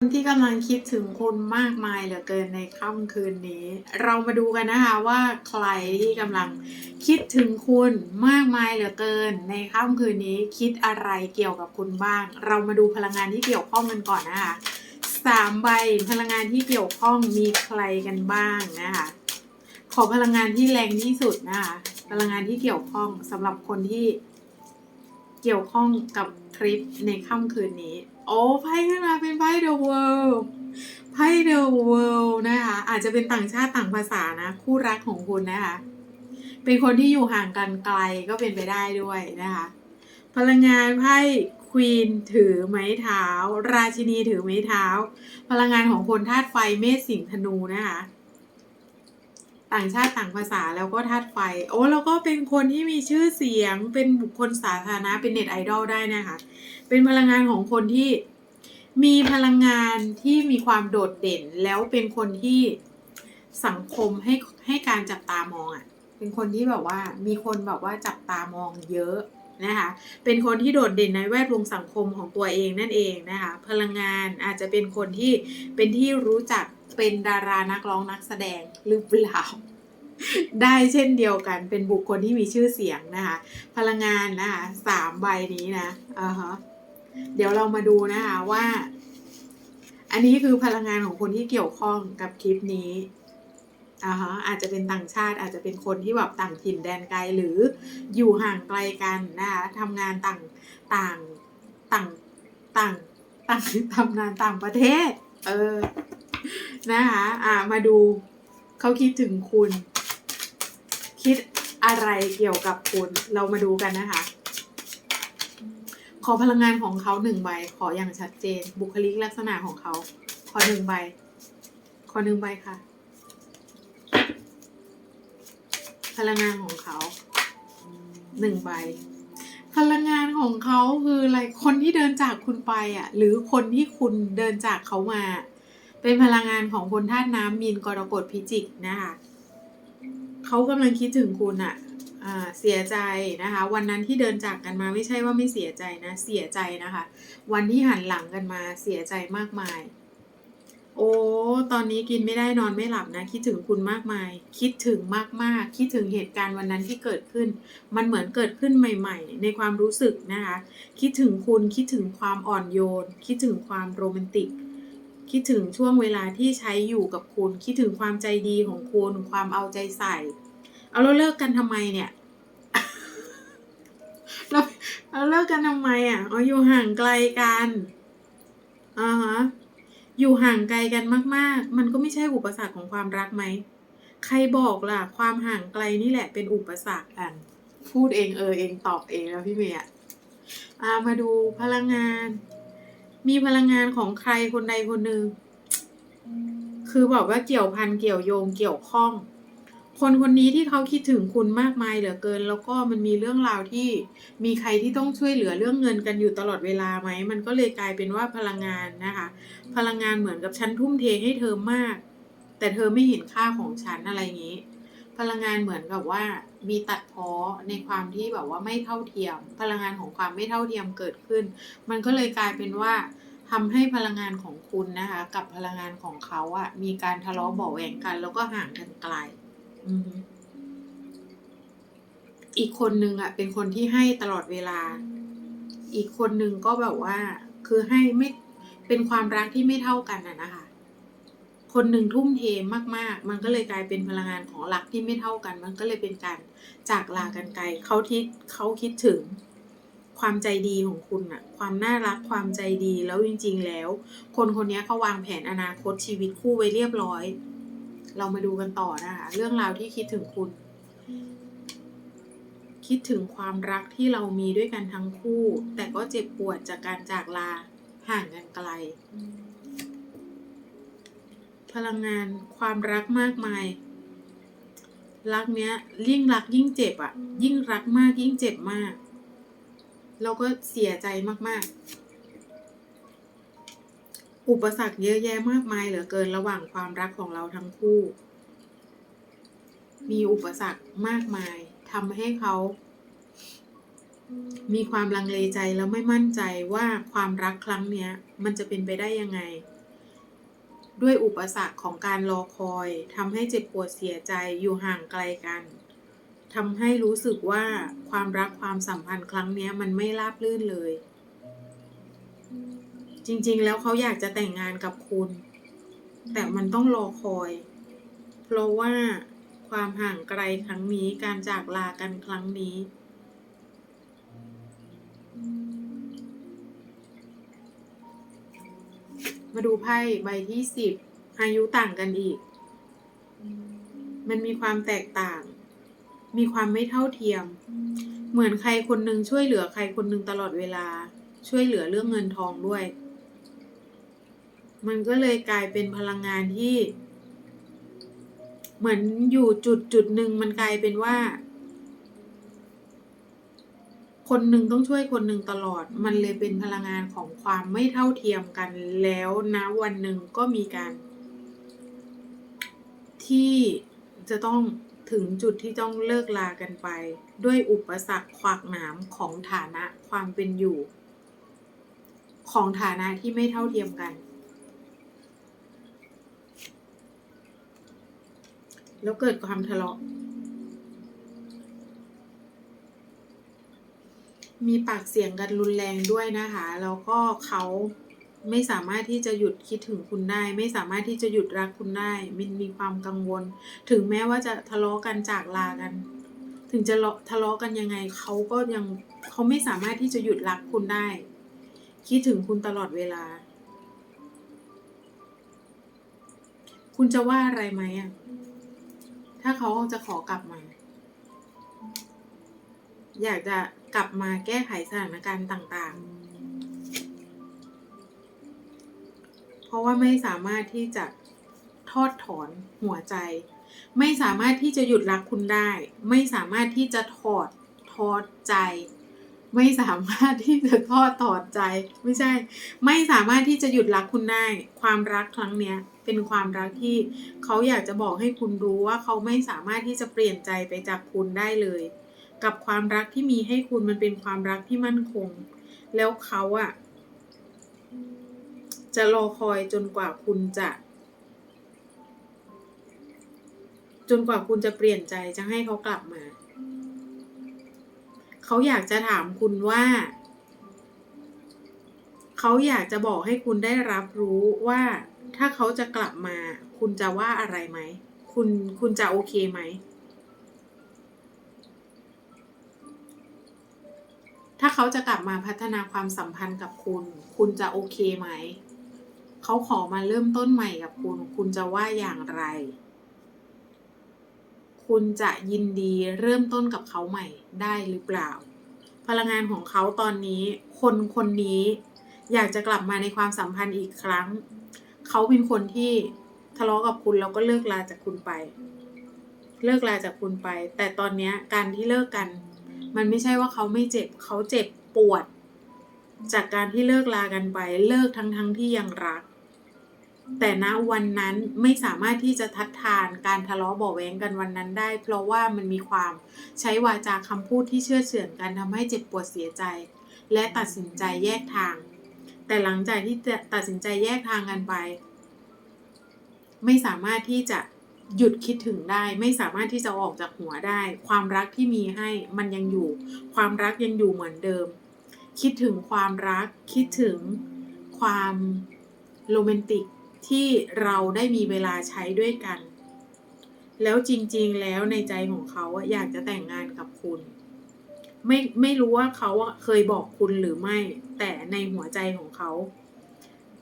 คนที่กำลังคิดถึงคุณมากมายเหลือเกินในค่ำคืนนี้ เรามาดูกันนะคะว่าใครที่กำลังคิดถึงคุณมากมายเหลือเกิน ในค่ำคืนนี้คิดอะไรเกี่ยวกับคุณบ้าง เรามาดูพลังงานที่เกี่ยวข้องกันก่อนนะคะสามใบพลังงานที่เกี่ยวข้องมีใครกันบ้างนะคะขอพลังงานที่แรงที่สุดนะคะพลังงานที่เกี่ยวข้องสำหรับคนที่เกี่ยวข้องกับคลิปในค่ำคืนนี้ โอ้ไพ่ขึ้นมาเป็นไพ่ The World ไพ่ The World นะคะ อาจจะเป็นต่างชาติต่างภาษานะ คู่รักของคุณนะคะ เป็นคนที่อยู่ห่างกันไกลก็เป็นไปได้ด้วยนะคะ พลังงานไพ่ควีนถือไม้เท้า ราชินีถือไม้เท้า พลังงานของคนธาตุไฟเมษสิงห์ธนูนะคะต่างชาติต่างภาษาแล้วก็ธาตุไฟ โอ้แล้วก็เป็นคนที่มีชื่อเสียงเป็นบุคคลสาธารณะเป็นเน็ตไอดอลได้นะคะ เป็นพลังงานของคนที่มีพลังงานที่มีความโดดเด่นแล้วเป็นคนที่สังคมให้ให้การจับตามองอะ่ะ เป็นคนที่แบบว่ามีคนแบบว่าจับตามองเยอะนะคะ เป็นคนที่โดดเด่นในแวดวงสังคมของตัวเองนั่นเองนะคะ พลังงานอาจจะเป็นคนที่เป็นที่รู้จักเป็นดารานักร้องนักแสดงหรือเปล่าได้เช่นเดียวกันเป็นบุคคลที่มีชื่อเสียงนะคะ พลังงานนะคะสามใบนี้นะอ่าฮะ เดี๋ยวเรามาดูนะคะว่า อันนี้คือพลังงานของคนที่เกี่ยวข้องกับคลิปนี้อ่าฮะอาจจะเป็นต่างชาติอาจจะเป็นคนที่แบบต่างถิ่นแดนไกลหรืออยู่ห่างไกลกันนะคะทำงานต่างต่างต่างต่างต่างทำงานต่างประเทศ เออนะคะอ่ามาดูเขาคิดถึงคุณ คิดอะไรเกี่ยวกับคุณ เรามาดูกันนะคะ อพลังงานของเขาหนึ่งใบ ขออย่างชัดเจน บุคลิกลักษณะของเขา ขอหนึ่งใบ ขอหนึ่งใบค่ะ พลังงานของเขาหนึ่งใบ พลังงานของเขาคืออะไร คนที่เดินจากคุณไปอะ หรือคนที่คุณเดินจากเขามา เป็นพลังงานของคนธาตุน้ำมีนกรกฎพิจิกนะคะเขากำลังคิดถึงคุณอะอ่า เสียใจนะคะ วันนั้นที่เดินจากกันมาไม่ใช่ว่าไม่เสียใจนะเสียใจนะคะ วันที่หันหลังกันมาเสียใจมากมาย โอ้ตอนนี้กินไม่ได้นอนไม่หลับนะ คิดถึงคุณมากมาย คิดถึงมากๆ คิดถึงเหตุการณ์วันนั้นที่เกิดขึ้น มันเหมือนเกิดขึ้นใหม่ ๆ ในความรู้สึกนะคะ คิดถึงคุณคิดถึงความอ่อนโยน คิดถึงความโรแมนติกคิดถึงช่วงเวลาที่ใช้อยู่กับคุณ คิดถึงความใจดีของคุณ ความเอาใจใส่ เอาเราเลิกกันทำไมเนี่ย เราเราเลิกกันทำไมอะอ๋ออยู่ห่างไกลกันอ่าฮะอยู่ห่างไกลกันมาก ๆ มันก็ไม่ใช่อุปสรรคของความรักไหม ใครบอกล่ะ ความห่างไกลนี่แหละเป็นอุปสรรคอัน พูดเองเออเองตอบเองแล้วพี่เมย์อ่ามาดูพลังงาน มีพลังงานของใครคนใดคนหนึ่ง คือบอกว่าเกี่ยวพันเกี่ยวโยงเกี่ยวข้อง คนคนนี้ที่เขาคิดถึงคุณมากมายเหลือเกิน แล้วก็มันมีเรื่องราวที่มีใครที่ต้องช่วยเหลือเรื่องเงินกันอยู่ตลอดเวลาไหม มันก็เลยกลายเป็นว่าพลังงานนะคะ พลังงานเหมือนกับฉันทุ่มเทให้เธอมาก แต่เธอไม่เห็นค่าของฉันอะไรอย่างนี้ พลังงานเหมือนกับว่ามีตัดพ้อในความที่แบบว่าไม่เท่าเทียม พลังงานของความไม่เท่าเทียมเกิดขึ้น มันก็เลยกลายเป็นว่าทำให้พลังงานของคุณนะคะ กับพลังงานของเขาอะมีการทะเลาะเบาแหวงกัน แล้วก็ห่างกันไกล อีกคนนึงอะ เป็นคนที่ให้ตลอดเวลา อีกคนนึงก็แบบว่า คือให้ไม่เป็นความรักที่ไม่เท่ากันอะนะคะ คนหนึ่งทุ่มเทมาก ๆ มันก็เลยกลายเป็นพลังงานของรักที่ไม่เท่ากัน มันก็เลยเป็นการจากลากันไกลเขาทิดเขาคิดถึงความใจดีของคุณอะความน่ารักความใจดีแล้วจริง ๆ แล้ว คนคนนี้เขาวางแผนอนาคตชีวิตคู่ไว้เรียบร้อย เรามาดูกันต่อนะคะ เรื่องราวที่คิดถึงคุณ คิดถึงความรักที่เรามีด้วยกันทั้งคู่ แต่ก็เจ็บปวดจากการจากลาห่างกันไกล พลังงานความรักมากมาย รักเนี้ยยิ่งรักยิ่งเจ็บอะ่ะ ยิ่งรักมากยิ่งเจ็บมาก เราก็เสียใจมากๆ อุปสรรคเยอะแยะมากมายเหลือเกินระหว่างความรักของเราทั้งคู่ มีอุปสรรคมากมายทำให้เขา มีความลังเลใจแล้วไม่มั่นใจว่าความรักครั้งเนี้ย มันจะเป็นไปได้ยังไง ด้วยอุปสรรคของการรอคอยทำให้เจ็บปวดเสียใจอยู่ห่างไกลกันทำให้รู้สึกว่าความรักความสัมพันธ์ครั้งนี้มันไม่ราบรื่นเลย จริง ๆ แล้วเขาอยากจะแต่งงานกับคุณ แต่มันต้องรอคอย เพราะว่าความห่างไกลครั้งนี้การจากลากันครั้งนี้ มาดูไพ่ใบที่สิบอายุต่างกันอีก มันมีความแตกต่าง มีความไม่เท่าเทียม เหมือนใครคนหนึ่งช่วยเหลือใครคนหนึ่งตลอดเวลา ช่วยเหลือเรื่องเงินทองด้วย มันก็เลยกลายเป็นพลังงานที่ เหมือนอยู่จุดจุดหนึ่งมันกลายเป็นว่า คนหนึ่งต้องช่วยคนหนึ่งตลอด มันเลยเป็นพลังงานของความไม่เท่าเทียมกันแล้วนะวันหนึ่งก็มีการ ที่จะต้องถึงจุดที่ต้องเลิกลากันไป ด้วยอุปสรรคขวากหนามของฐานะความเป็นอยู่ ของฐานะที่ไม่เท่าเทียมกัน แล้วเกิดความทะเลาะ มีปากเสียงกันรุนแรงด้วยนะคะ แล้วก็เขาไม่สามารถที่จะหยุดคิดถึงคุณได้ ไม่สามารถที่จะหยุดรักคุณได้มันมีความกังวล ถึงแม้ว่าจะทะเลาะกันจากลากัน ถึงจะทะเลาะกันยังไงเขาก็ยังเขาไม่สามารถที่จะหยุดรักคุณได้ คิดถึงคุณตลอดเวลา คุณจะว่าอะไรไหมอะ ถ้าเขาจะขอกลับมา อยากจะกลับมาแก้ไขสถานการณ์ต่าง ๆ เพราะว่าไม่สามารถที่จะทอดถอนหัวใจ ไม่สามารถที่จะหยุดรักคุณได้ ไม่สามารถที่จะถอดทอดใจ ไม่สามารถที่จะทอดถอดใจ ไม่ใช่ ไม่สามารถที่จะหยุดรักคุณได้ ความรักครั้งเนี้ย เป็นความรักที่เขาอยากจะบอกให้คุณรู้ว่าเขาไม่สามารถที่จะเปลี่ยนใจไปจากคุณได้เลย กับความรักที่มีให้คุณมันเป็นความรักที่มั่นคง แล้วเขาอะจะรอคอยจนกว่าคุณจะ จนกว่าคุณจะเปลี่ยนใจจะให้เขากลับมา เขาอยากจะถามคุณว่าเขาอยากจะบอกให้คุณได้รับรู้ว่า ถ้าเขาจะกลับมา คุณจะว่าอะไรไหม คุณคุณจะโอเคไหม ถ้าเขาจะกลับมาพัฒนาความสัมพันธ์กับคุณ คุณจะโอเคไหม เขาขอมาเริ่มต้นใหม่กับคุณ คุณจะว่าอย่างไร คุณจะยินดีเริ่มต้นกับเขาใหม่ได้หรือเปล่า พลังงานของเขาตอนนี้ คนคนนี้อยากจะกลับมาในความสัมพันธ์อีกครั้ง เขาเป็นคนที่ทะเลาะกับคุณแล้วก็เลิกลาจากคุณไป เลิกลาจากคุณไป แต่ตอนเนี้ยการที่เลิกกัน มันไม่ใช่ว่าเขาไม่เจ็บ เขาเจ็บปวด จากการที่เลิกลากันไป เลิกทั้งทั้งที่ยังรัก แต่ณวันนั้นไม่สามารถที่จะทัดทานการทะเลาะเบาแว้งกันวันนั้นได้ เพราะว่ามันมีความใช้วาจาคำพูดที่เชื่อเฉือนกันทำให้เจ็บปวดเสียใจ และตัดสินใจแยกทาง แต่หลังจากที่ตัดสินใจแยกทางกันไป ไม่สามารถที่จะหยุดคิดถึงได้ ไม่สามารถที่จะออกจากหัวได้ ความรักที่มีให้มันยังอยู่ ความรักยังอยู่เหมือนเดิม คิดถึงความรัก คิดถึงความโรแมนติกที่เราได้มีเวลาใช้ด้วยกัน แล้วจริงๆแล้วในใจของเขาอะอยากจะแต่งงานกับคุณ ไม่ไม่รู้ว่าเขาเคยบอกคุณหรือไม่ แต่ในหัวใจของเขา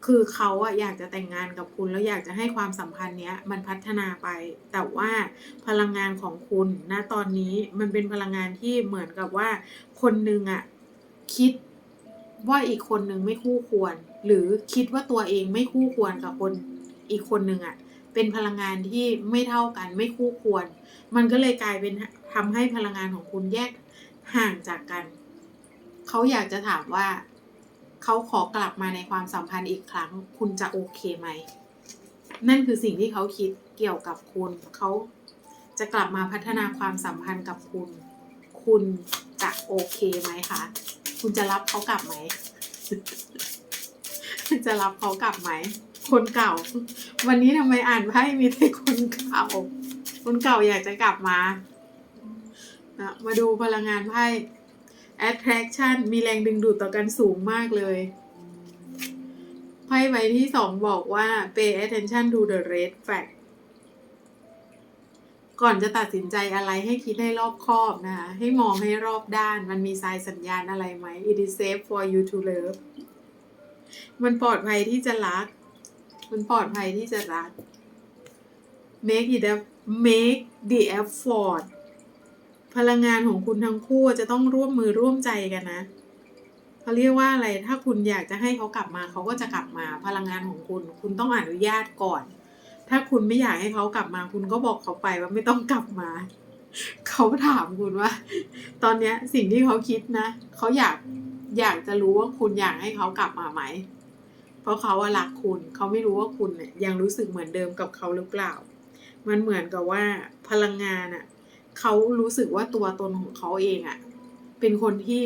คือเขาอะอยากจะแต่งงานกับคุณแล้วอยากจะให้ความสัมพันธ์เนี้ย มันพัฒนาไป แต่ว่าพลังงานของคุณณตอนนี้มันเป็นพลังงานที่เหมือนกับว่า คนนึงอะคิดว่าอีกคนนึงไม่คู่ควร หรือคิดว่าตัวเองไม่คู่ควรกับคนอีกคนนึงอะเป็นพลังงานที่ไม่เท่ากันไม่คู่ควร มันก็เลยกลายเป็นทำให้พลังงานของคุณแยก ห่างจากกัน เขาอยากจะถามว่า เขาขอกลับมาในความสัมพันธ์อีกครั้ง คุณจะโอเคไหม นั่นคือสิ่งที่เขาคิดเกี่ยวกับคุณ เขาจะกลับมาพัฒนาความสัมพันธ์กับคุณ คุณจะโอเคไหมคะ คุณจะรับเขากลับไหม จะรับเขากลับไหม คนเก่า วันนี้ทำไมอ่านไพ่มีแต่คนเก่า คนเก่าอยากจะกลับมา นะมาดูพลังงานไพ่ attraction มีแรงดึงดูดต่อกันสูงมากเลยไพ่ใบที่สองบอกว่า pay attention to the red flag ก่อนจะตัดสินใจอะไรให้คิดให้รอบคอบนะคะ ให้มองให้รอบด้าน มันมีสายสัญญาณอะไรไหม it is safe for you to love มันปลอดภัยที่จะรัก มันปลอดภัยที่จะรัก make it a make the effort พลังงานของคุณทั้งคู่จะต้องร่วมมือร่วมใจกันนะเขาเรียกว่าอะไร ถ้าคุณอยากจะให้เขากลับมาเขาก็จะกลับมาพลังงานของคุณ คุณต้องอนุญาตก่อน ถ้าคุณไม่อยากให้เขากลับมา คุณก็บอกเขาไปว่าไม่ต้องกลับมา เขาถามคุณว่า ตอนเนี้ยสิ่งที่เขาคิดนะเขาอยากอยากจะรู้ว่าคุณอยากให้เขากลับมาไหม เพราะเขาว่ารักคุณเขาไม่รู้ว่าคุณเนี่ยยังรู้สึกเหมือนเดิมกับเขาหรือเปล่า มันเหมือนกับว่าพลังงานอะ่ะ เขารู้สึกว่าตัวตนของเขาเองอะ่ะ เป็นคนที่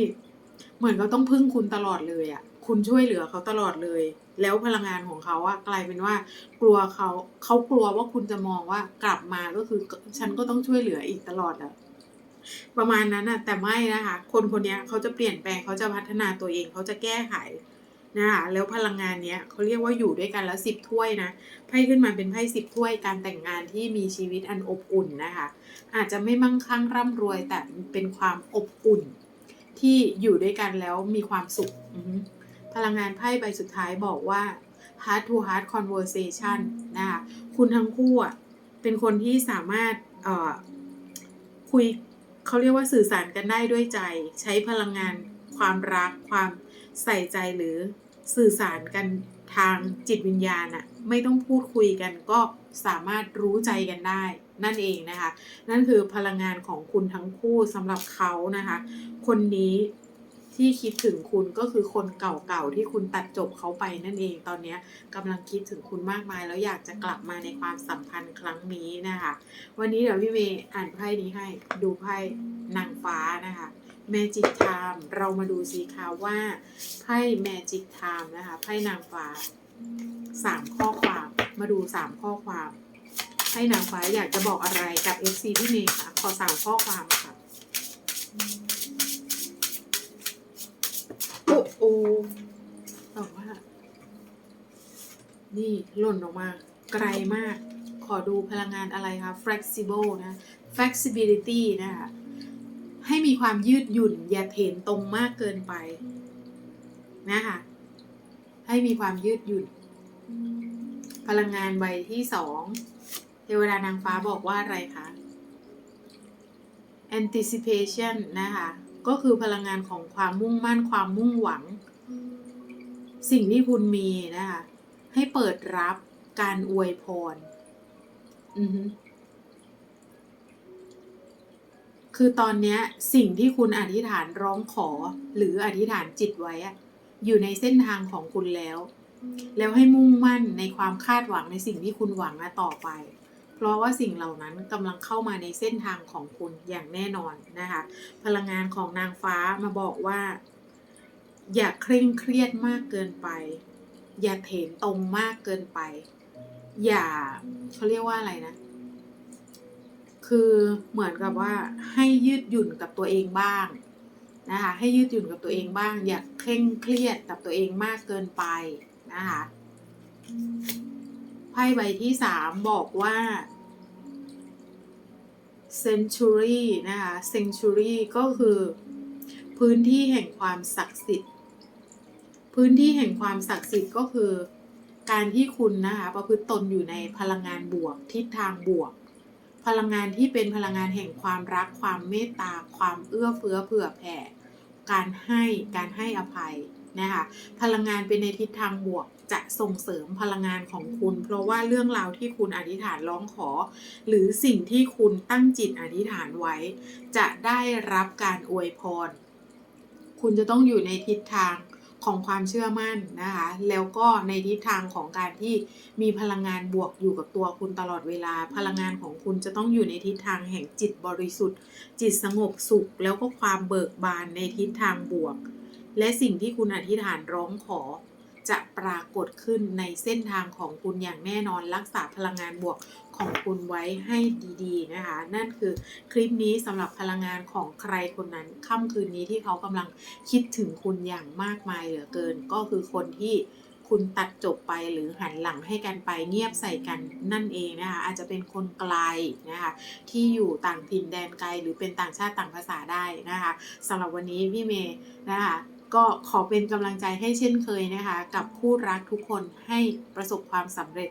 เหมือนเขาต้องพึ่งคุณตลอดเลยอะ่ะ คุณช่วยเหลือเขาตลอดเลย แล้วพลังงานของเขาอะกลายเป็นว่า กลัวเขาเขากลัวว่าคุณจะมองว่ากลับมาก็คือ ฉันก็ต้องช่วยเหลืออีกตลอดแล้วประมาณนั้นน่ะแต่ไม่นะคะ คนคนนี้เขาจะเปลี่ยนแปลงเขาจะพัฒนาตัวเองเขาจะแก้ไข นะคะแล้วพลังงานเนี้ยเขาเรียกว่าอยู่ด้วยกันแล้วสิบถ้วยนะไพ่ขึ้นมาเป็นไพ่สิบถ้วยการแต่งงานที่มีชีวิตอันอบอุ่นนะคะ อาจจะไม่มั่งคั่งร่ำรวยแต่เป็นความอบอุ่น ที่อยู่ด้วยกันแล้วมีความสุขพลังงานไพ่ใบสุดท้ายบอกว่า heart to heart conversation นะคะคุณทั้งคู่อะเป็นคนที่สามารถเอ่อคุยเขาเรียกว่าสื่อสารกันได้ด้วยใจ ใช้พลังงานความรักความ ใส่ใจหรือสื่อสารกันทางจิตวิญญาณอะไม่ต้องพูดคุยกันก็สามารถรู้ใจกันได้นั่นเองนะคะ นั่นคือพลังงานของคุณทั้งคู่สำหรับเขานะคะ คนนี้ที่คิดถึงคุณก็คือคนเก่าๆที่คุณตัดจบเขาไปนั่นเองตอนนี้กำลังคิดถึงคุณมากมาย แล้วอยากจะกลับมาในความสัมพันธ์ครั้งนี้นะคะ วันนี้เดี๋ยวพี่เมย์อ่านไพ่นี้ให้ดูไพ่นางฟ้านะคะ Magic Time เรามาดูสิคะว่าไพ่ Magic Time นะคะไพ่นางฟ้าสามข้อความมาดูสามข้อความไพ่นางฟ้าอยากจะบอกอะไรกับ FC พี่เมย์ค่ะขอสามข้อความค่ะโอ้โอบอกว่า นี่หล่นออกมา ไกลมาก ขอดูพลังงานอะไรคะ flexible นะ flexibility นะคะ ให้มีความยืดหยุ่น อย่าเถนตรงมากเกินไปนะคะให้มีความยืดหยุ่น พลังงานใบที่สองเทวดานางฟ้าบอกว่าอะไรคะ anticipation นะคะ ก็คือพลังงานของความมุ่งมั่นความมุ่งหวัง สิ่งที่คุณมีนะคะ ให้เปิดรับการอวยพร อือฮึ คือตอนเนี้ยสิ่งที่คุณอธิษฐานร้องขอ หรืออธิษฐานจิตไว้อยู่ในเส้นทางของคุณแล้ว แล้วให้มุ่งมั่นในความคาดหวังในสิ่งที่คุณหวังต่อไป เพราะว่าสิ่งเหล่านั้นกำลังเข้ามาในเส้นทางของคุณอย่างแน่นอนนะคะ พลังงานของนางฟ้ามาบอกว่า อย่าเคร่งเครียดมากเกินไป อย่าเถนตรงมากเกินไป อย่าเขาเรียกว่าอะไรนะ คือเหมือนกับว่าให้ยืดหยุ่นกับตัวเองบ้างนะคะให้ยืดหยุ่นกับตัวเองบ้าง อย่าเคร่งเครียดกับตัวเองมากเกินไปนะคะไพ่ใบที่สามบอกว่า century นะคะ century ก็คือ พื้นที่แห่งความศักดิ์สิทธิ์ พื้นที่แห่งความศักดิ์สิทธิ์ก็คือ การที่คุณนะคะประพฤติตนอยู่ในพลังงานบวกทิศทางบวก พลังงานที่เป็นพลังงานแห่งความรัก ความเมตตา ความเอื้อเฟื้อเผื่อแผ่ การให้ การให้อภัยนะคะ พลังงานเป็นในทิศทางบวกจะส่งเสริมพลังงานของคุณ เพราะว่าเรื่องราวที่คุณอธิษฐานร้องขอ หรือสิ่งที่คุณตั้งจิตอธิษฐานไว้ จะได้รับการอวยพร คุณจะต้องอยู่ในทิศทาง ของความเชื่อมั่นนะคะ แล้วก็ในทิศทางของการที่มีพลังงานบวกอยู่กับตัวคุณตลอดเวลา พลังงานของคุณจะต้องอยู่ในทิศทางแห่งจิตบริสุทธิ์ จิตสงบสุข แล้วก็ความเบิกบานในทิศทางบวก และสิ่งที่คุณอธิษฐานร้องขอ จะปรากฏขึ้นในเส้นทางของคุณอย่างแน่นอนรักษาพลังงานบวก ของคุณไว้ให้ดีๆนะคะ นั่นคือคลิปนี้สำหรับพลังงานของใครคนนั้นค่ำคืนนี้ที่เขากำลังคิดถึงคุณอย่างมากมายเหลือเกิน ก็คือคนที่คุณตัดจบไปหรือหันหลังให้กันไปเงียบใส่กันนั่นเองนะคะอาจจะเป็นคนไกลนะคะที่อยู่ต่างถิ่นแดนไกลหรือเป็นต่างชาติต่างภาษาได้นะคะสำหรับวันนี้พี่เมย์นะคะ ก็ขอเป็นกำลังใจให้เช่นเคยนะคะ กับคู่รักทุกคนให้ประสบความสำเร็จ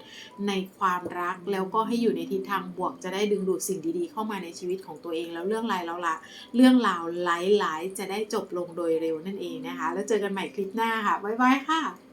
ในความรักแล้วก็ให้อยู่ในทิศทางบวกจะได้ดึงดูดสิ่งดีๆ เข้ามาในชีวิตของตัวเองแล้วเรื่องรายแล้วละเรื่องราวหลายๆ จะได้จบลงโดยเร็วนั่นเองนะคะ แล้วเจอกันใหม่คลิปหน้าค่ะบ๊ายบายค่ะ